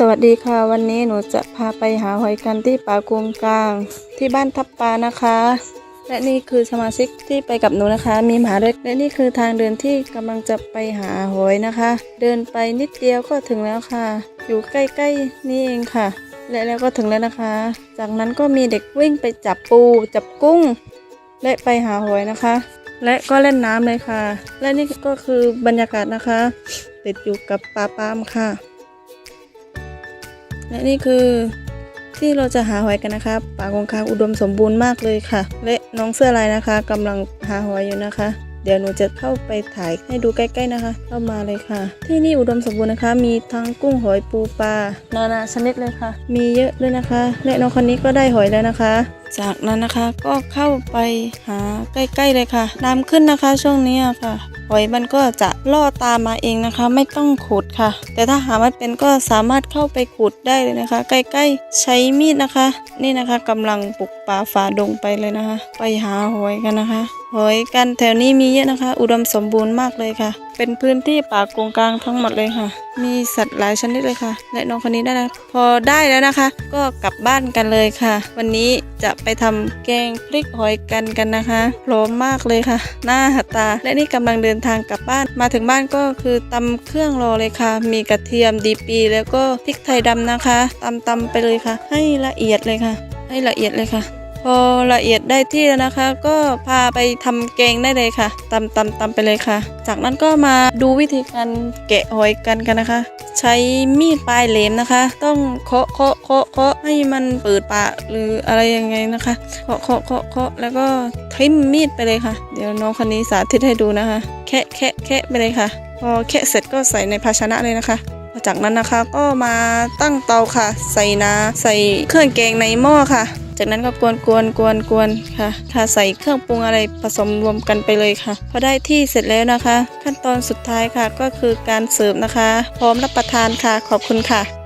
สวัสดีค่ะ วันนี้หนูจะพาไปหาหอยกันที่ป่ากงกลาง ที่บ้านทับปลานะคะ และนี่คือสมาชิกที่ไปกับหนูนะคะ มีหมาด้วยและนี่คือทางเดินที่กำลังจะไปหาหอยนะคะ เดินไปนิดเดียวก็ถึงแล้วค่ะ อยู่ใกล้ๆนี่เองค่ะ และแล้วก็ถึงแล้วนะคะ จากนั้นก็มีเด็กวิ่งไปจับปู จับกุ้ง และไปหาหอยนะคะ และก็เล่นน้ำเลยค่ะ และนี่ก็คือบรรยากาศนะคะ ติดอยู่กับป่าปามค่ะ และนี่คือที่เราจะหาหอยกันนะคะป่าคงคางอุดมสมบูรณ์มากเลยค่ะ และน้องเสื้อลายนะคะกำลังหาหอยอยู่นะคะ เดี๋ยวหนูจะเข้าไปถ่ายให้ดูใกล้ๆนะคะ เข้ามาเลยค่ะ ที่นี่อุดมสมบูรณ์นะคะ มีทั้งกุ้งหอยปูปลานานาชนิดเลยค่ะ มีเยอะด้วยนะคะ และน้องคนนี้ก็ได้หอยแล้วนะคะ จากนั้นนะคะก็เข้าไปหาใกล้ๆเลยค่ะ น้ำขึ้นนะคะช่วงนี้ค่ะหอยมันก็จะล่อตามมาเองนะคะ ไม่ต้องขุดค่ะ แต่ถ้าหาไม่เป็นก็สามารถเข้าไปขุดได้เลยนะคะ ใกล้ๆใช้มีดนะคะ นี่นะคะกำลังปลุกป่าฝ่าดงไปเลยนะคะ ไปหาหอยกันนะคะหอยกันแถวนี้มีเยอะนะคะ อุดมสมบูรณ์มากเลยค่ะ เป็นพื้นที่ป่ากงกลางทั้งหมดเลยค่ะ มีสัตว์หลายชนิดเลยค่ะ และน้องคนนี้ได้แล้วพอได้แล้วนะคะ ก็กลับบ้านกันเลยค่ะ วันนี้จะไปทำแกงพริกหอยกันกันนะคะพร้อมมากเลยค่ะ หน้าหตา และนี่กำลังเดินทางกลับบ้าน มาถึงบ้านก็คือตำเครื่องรอเลยค่ะ มีกระเทียมดีปี แล้วก็พริกไทยดำนะคะตำตำไปเลยค่ะ ให้ละเอียดเลยค่ะ ให้ละเอียดเลยค่ะ พอละเอียดได้ที่แล้วนะคะ ก็พาไปทำแกงได้เลยค่ะตำตำตำไปเลยค่ะ จากนั้นก็มาดูวิธีการแกะหอยกันกันนะคะ ใช้มีดปลายแหลมนะคะ ต้องเคาะเคาะเคาะเคาะให้มันเปิดปากหรืออะไรยังไงนะคะเคาะเคาะเคาะเคาะแล้วก็ทิ่มมีดไปเลยค่ะ เดี๋ยวน้องคนนี้สาธิตให้ดูนะคะ แคะแคะแคะไปเลยค่ะ พอแคะเสร็จก็ใส่ในภาชนะเลยนะคะจากนั้นนะคะก็มาตั้งเตาค่ะ ใส่น้ำใส่เครื่องแกงในหม้อค่ะ จากนั้นก็กวนกวนกวนกวนค่ะค่ะใส่เครื่องปรุงอะไรผสมรวมกันไปเลยค่ะ พอได้ที่เสร็จแล้วนะคะ ขั้นตอนสุดท้ายค่ะก็คือการเสิร์ฟนะคะ พร้อมรับประทานค่ะ ขอบคุณค่ะ